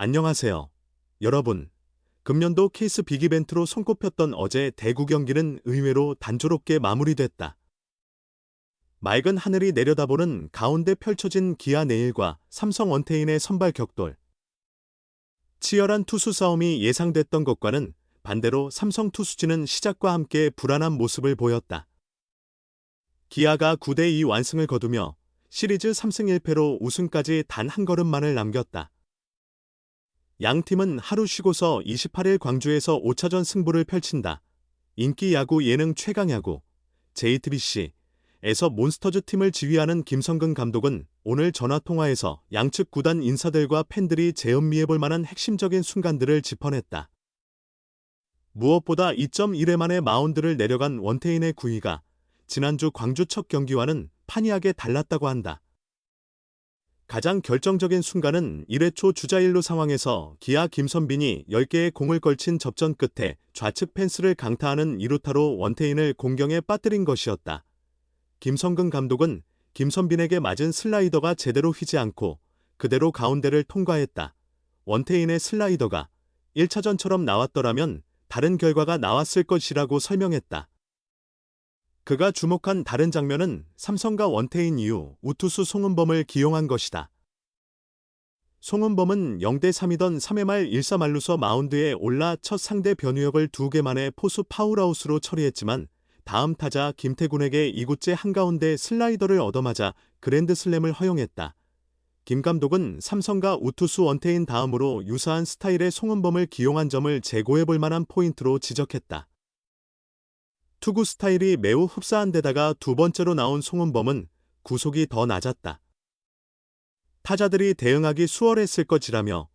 안녕하세요. 여러분. 금년도 케이스 빅이벤트로 손꼽혔던 어제 대구 경기는 의외로 단조롭게 마무리됐다. 맑은 하늘이 내려다보는 가운데 펼쳐진 기아 내일과 삼성 원태인의 선발 격돌. 치열한 투수 싸움이 예상됐던 것과는 반대로 삼성 투수진은 시작과 함께 불안한 모습을 보였다. 기아가 9대2 완승을 거두며 시리즈 3승 1패로 우승까지 단 한 걸음만을 남겼다. 양 팀은 하루 쉬고서 28일 광주에서 5차전 승부를 펼친다. 인기 야구 예능 최강 야구 JTBC에서 몬스터즈 팀을 지휘하는 김성근 감독은 오늘 전화통화에서 양측 구단 인사들과 팬들이 재음미해볼 만한 핵심적인 순간들을 짚어냈다. 무엇보다 2.1회 만에 마운드를 내려간 원태인의 구위가 지난주 광주 첫 경기와는 판이하게 달랐다고 한다. 가장 결정적인 순간은 1회 초 주자 1루 상황에서 기아 김선빈이 10개의 공을 걸친 접전 끝에 좌측 펜스를 강타하는 2루타로 원태인을 공경에 빠뜨린 것이었다. 김성근 감독은 김선빈에게 맞은 슬라이더가 제대로 휘지 않고 그대로 가운데를 통과했다. 원태인의 슬라이더가 1차전처럼 나왔더라면 다른 결과가 나왔을 것이라고 설명했다. 그가 주목한 다른 장면은 삼성과 원태인 이후 우투수 송은범을 기용한 것이다. 송은범은 0대3이던 3회 말 1사 말루서 마운드에 올라 첫 상대 변우혁을 두개 만에 포수 파울아웃으로 처리했지만 다음 타자 김태군에게 이곳째 한가운데 슬라이더를 얻어맞아 그랜드슬램을 허용했다. 김 감독은 삼성과 우투수 원태인 다음으로 유사한 스타일의 송은범을 기용한 점을 재고해 볼 만한 포인트로 지적했다. 투구 스타일이 매우 흡사한 데다가 두 번째로 나온 송은범은 구속이 더 낮았다. 타자들이 대응하기 수월했을 것이라며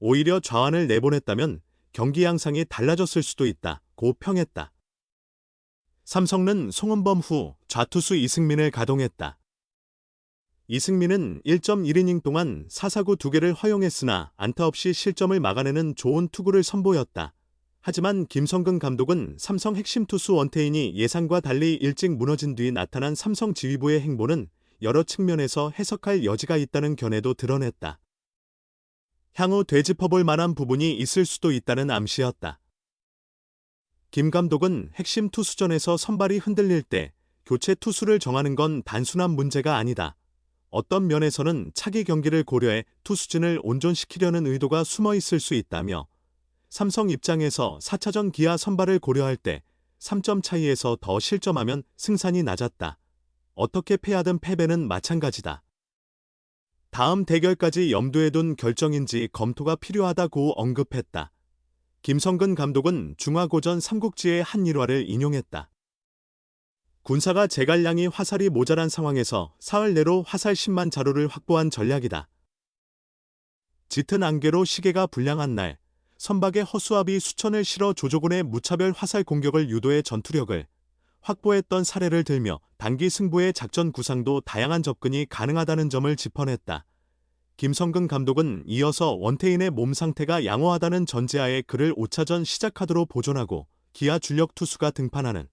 오히려 좌완을 내보냈다면 경기 양상이 달라졌을 수도 있다. 고 평했다. 삼성은 송은범 후 좌투수 이승민을 가동했다. 이승민은 1.1이닝 동안 사사구 2개를 허용했으나 안타 없이 실점을 막아내는 좋은 투구를 선보였다. 하지만 김성근 감독은 삼성 핵심 투수 원태인이 예상과 달리 일찍 무너진 뒤 나타난 삼성 지휘부의 행보는 여러 측면에서 해석할 여지가 있다는 견해도 드러냈다. 향후 되짚어볼 만한 부분이 있을 수도 있다는 암시였다. 김 감독은 핵심 투수전에서 선발이 흔들릴 때 교체 투수를 정하는 건 단순한 문제가 아니다. 어떤 면에서는 차기 경기를 고려해 투수진을 온전시키려는 의도가 숨어 있을 수 있다며 삼성 입장에서 4차전 기아 선발을 고려할 때 3점 차이에서 더 실점하면 승산이 낮았다. 어떻게 패하든 패배는 마찬가지다. 다음 대결까지 염두에 둔 결정인지 검토가 필요하다고 언급했다. 김성근 감독은 중화고전 삼국지의 한 일화를 인용했다. 군사가 제갈량이 화살이 모자란 상황에서 사흘 내로 화살 10만 자루를 확보한 전략이다. 짙은 안개로 시계가 불량한 날, 선박의 허수아비 수천을 실어 조조군의 무차별 화살 공격을 유도해 전투력을 확보했던 사례를 들며 단기 승부의 작전 구상도 다양한 접근이 가능하다는 점을 짚어냈다. 김성근 감독은 이어서 원태인의 몸 상태가 양호하다는 전제하에 그를 5차전 시작하도록 보존하고 기아 줄력 투수가 등판하는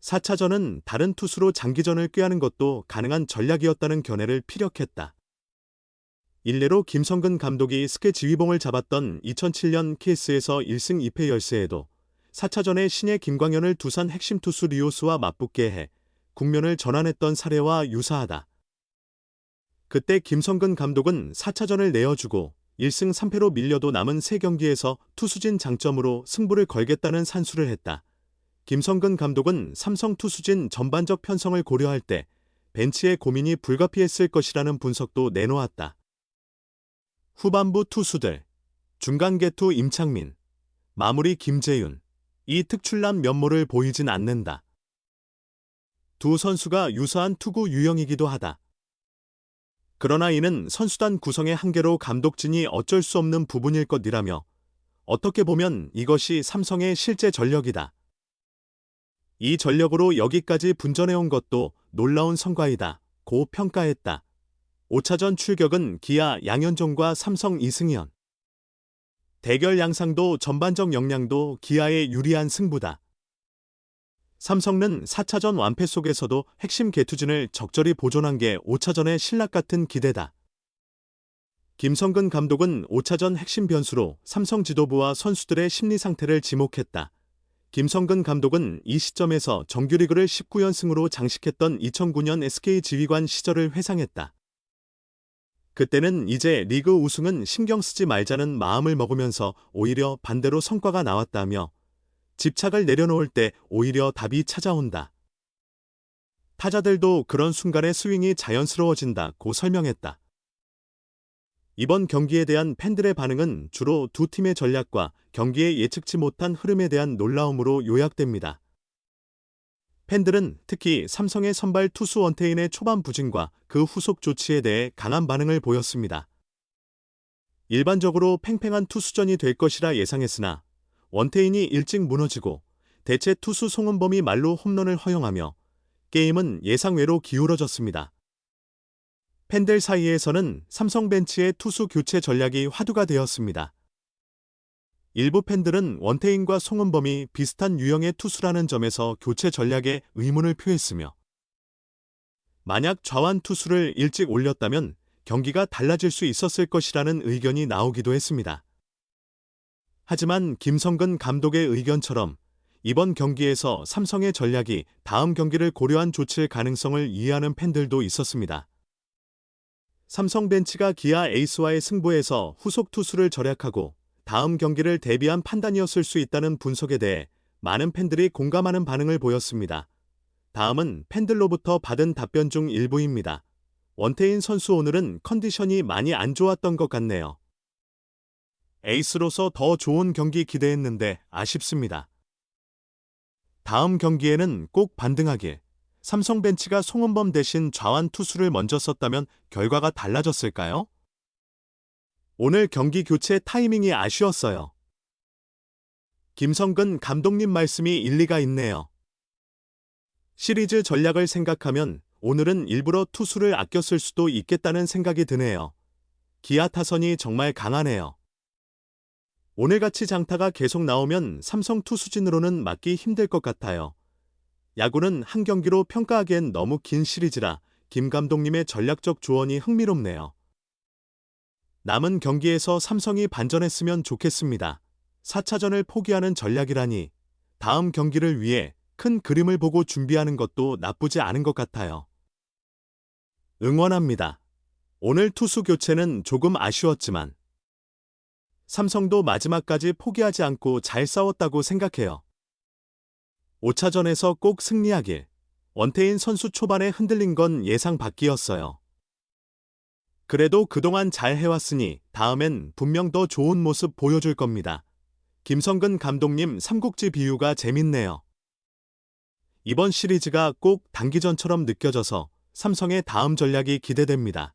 4차전은 다른 투수로 장기전을 꾀하는 것도 가능한 전략이었다는 견해를 피력했다. 일례로 김성근 감독이 스케 지휘봉을 잡았던 2007년 케이스에서 1승 2패 열세에도 4차전에 신예 김광현을 두산 핵심 투수 리오스와 맞붙게 해 국면을 전환했던 사례와 유사하다. 그때 김성근 감독은 4차전을 내어주고 1승 3패로 밀려도 남은 3경기에서 투수진 장점으로 승부를 걸겠다는 산수를 했다. 김성근 감독은 삼성 투수진 전반적 편성을 고려할 때 벤치의 고민이 불가피했을 것이라는 분석도 내놓았다. 후반부 투수들 중간 개투 임창민 마무리 김재윤 이 특출난 면모를 보이진 않는다. 두 선수가 유사한 투구 유형이기도 하다. 그러나 이는 선수단 구성의 한계로 감독진이 어쩔 수 없는 부분일 것이라며 어떻게 보면 이것이 삼성의 실제 전력이다. 이 전력으로 여기까지 분전해온 것도 놀라운 성과이다. 고 평가했다. 5차전 출격은 기아 양현종과 삼성 이승현. 대결 양상도 전반적 역량도 기아에 유리한 승부다. 삼성은 4차전 완패 속에서도 핵심 개투진을 적절히 보존한 게 5차전의 신락 같은 기대다. 김성근 감독은 5차전 핵심 변수로 삼성 지도부와 선수들의 심리 상태를 지목했다. 김성근 감독은 이 시점에서 정규리그를 19연승으로 장식했던 2009년 SK 지휘관 시절을 회상했다. 그때는 이제 리그 우승은 신경 쓰지 말자는 마음을 먹으면서 오히려 반대로 성과가 나왔다며 집착을 내려놓을 때 오히려 답이 찾아온다. 타자들도 그런 순간의 스윙이 자연스러워진다고 설명했다. 이번 경기에 대한 팬들의 반응은 주로 두 팀의 전략과 경기에 예측치 못한 흐름에 대한 놀라움으로 요약됩니다. 팬들은 특히 삼성의 선발 투수 원태인의 초반 부진과 그 후속 조치에 대해 강한 반응을 보였습니다. 일반적으로 팽팽한 투수전이 될 것이라 예상했으나 원태인이 일찍 무너지고 대체 투수 송은범이 말로 홈런을 허용하며 게임은 예상외로 기울어졌습니다. 팬들 사이에서는 삼성 벤치의 투수 교체 전략이 화두가 되었습니다. 일부 팬들은 원태인과 송은범이 비슷한 유형의 투수라는 점에서 교체 전략에 의문을 표했으며 만약 좌완 투수를 일찍 올렸다면 경기가 달라질 수 있었을 것이라는 의견이 나오기도 했습니다. 하지만 김성근 감독의 의견처럼 이번 경기에서 삼성의 전략이 다음 경기를 고려한 조치일 가능성을 이해하는 팬들도 있었습니다. 삼성 벤치가 기아 에이스와의 승부에서 후속 투수를 절약하고 다음 경기를 대비한 판단이었을 수 있다는 분석에 대해 많은 팬들이 공감하는 반응을 보였습니다. 다음은 팬들로부터 받은 답변 중 일부입니다. 원태인 선수 오늘은 컨디션이 많이 안 좋았던 것 같네요. 에이스로서 더 좋은 경기 기대했는데 아쉽습니다. 다음 경기에는 꼭 반등하길. 삼성 벤치가 송은범 대신 좌완 투수를 먼저 썼다면 결과가 달라졌을까요? 오늘 경기 교체 타이밍이 아쉬웠어요. 김성근 감독님 말씀이 일리가 있네요. 시리즈 전략을 생각하면 오늘은 일부러 투수를 쓸 수도 있겠다는 생각이 드네요. 기아 타선이 정말 강하네요. 오늘같이 장타가 계속 나오면 삼성 투수진으로는 맞기 힘들 것 같아요. 야구는 한 경기로 평가하기엔 너무 긴 시리즈라 김 감독님의 전략적 조언이 흥미롭네요. 남은 경기에서 삼성이 반전했으면 좋겠습니다. 4차전을 포기하는 전략이라니 다음 경기를 위해 큰 그림을 보고 준비하는 것도 나쁘지 않은 것 같아요. 응원합니다. 오늘 투수 교체는 조금 아쉬웠지만 삼성도 마지막까지 포기하지 않고 잘 싸웠다고 생각해요. 5차전에서 꼭 승리하길. 원태인 선수 초반에 흔들린 건 예상 밖이었어요. 그래도 그동안 잘 해왔으니 다음엔 분명 더 좋은 모습 보여줄 겁니다. 김성근 감독님 삼국지 비유가 재밌네요. 이번 시리즈가 꼭 단기전처럼 느껴져서 삼성의 다음 전략이 기대됩니다.